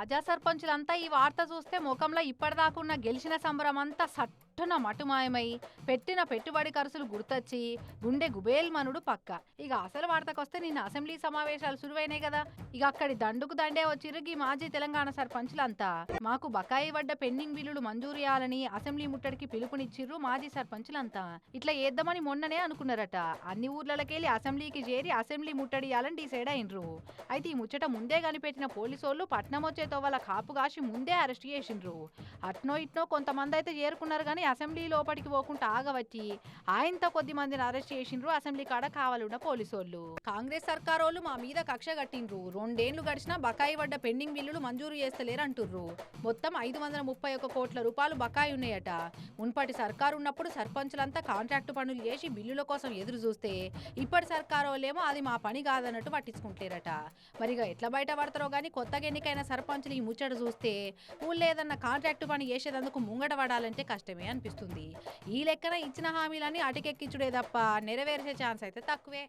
తాజా సర్పంచులంతా ఈ వార్త చూస్తే ముఖంలో ఇప్పటిదాకున్న గెలిచిన సంబరం అంతా సట్టున మటుమాయమై పెట్టిన పెట్టుబడి ఖర్చులు గుర్తొచ్చి గుండె గుబేల్మనుడు పక్క. ఇక అసలు వార్తకొస్తే నిన్న అసెంబ్లీ సమావేశాలు సురువైనాయి కదా ఇక అక్కడి దండుకు దండే వచ్చిర్రు మాజీ తెలంగాణ సర్పంచులంతా. మాకు బకాయి పడ్డ పెండింగ్ బిల్లులు మంజూరు చేయాలని అసెంబ్లీ ముట్టడికి పిలుపునిచ్చిర్రు మాజీ సర్పంచులంతా. ఇట్లా చేద్దామని మొన్ననే అనుకున్నారట. అన్ని ఊర్లకెళ్ళి అసెంబ్లీకి చేరి అసెంబ్లీ ముట్టడి చేయాలని డిసైడ్ అయినరు. అయితే ఈ ముచ్చట ముందే కనిపెట్టిన పోలీసోళ్ళు పట్నం వచ్చేతో వాళ్ళ కాపు కాసి ముందే అరెస్ట్ చేసిండ్రు. అట్నో ఇట్నో కొంతమంది అయితే చేరుకున్నారు కానీ అసెంబ్లీ లోపలికి పోకుండా ఆగవచ్చి ఆయనతో కొద్ది మందిని అరెస్ట్ చేసిండ్రు అసెంబ్లీ కాడ కావాలన్న వాళ్ళు కాంగ్రెస్ సర్కారోళ్ళు మా మీద కక్ష కట్టిండ్రు. రెండేళ్ళు గడిచినా బకాయి పడ్డ పెండింగ్ బిల్లులు మంజూరు చేస్తలేరు అంటుర్రు. మొత్తం ఐదు వందల ముప్పై ఒక్క కోట్ల రూపాయలు బకాయి ఉన్నాయట. మున్పటి సర్కారు ఉన్నప్పుడు సర్పంచులంతా కాంట్రాక్టు పనులు చేసి బిల్లుల కోసం ఎదురు చూస్తే ఇప్పటి సర్కారోళ్ళేమో అది మా పని కాదన్నట్టు పట్టించుకుంటారట మరిగా ఎట్లా బయట పడతారో గానీ కొత్తగా ఎన్నికైన సర్పంచులు ఈ ముచ్చట చూస్తే ఊళ్ళో ఏదన్నా కాంట్రాక్టు పని చేసేదందుకు ముంగట పడాలంటే కష్టమే అనిపిస్తుంది. ఈ లెక్కన ఇచ్చిన హామీలన్నీ అటకెక్కించుడే తప్ప నెరవేర్చే ఛాన్స్ అయితే తక్కువే.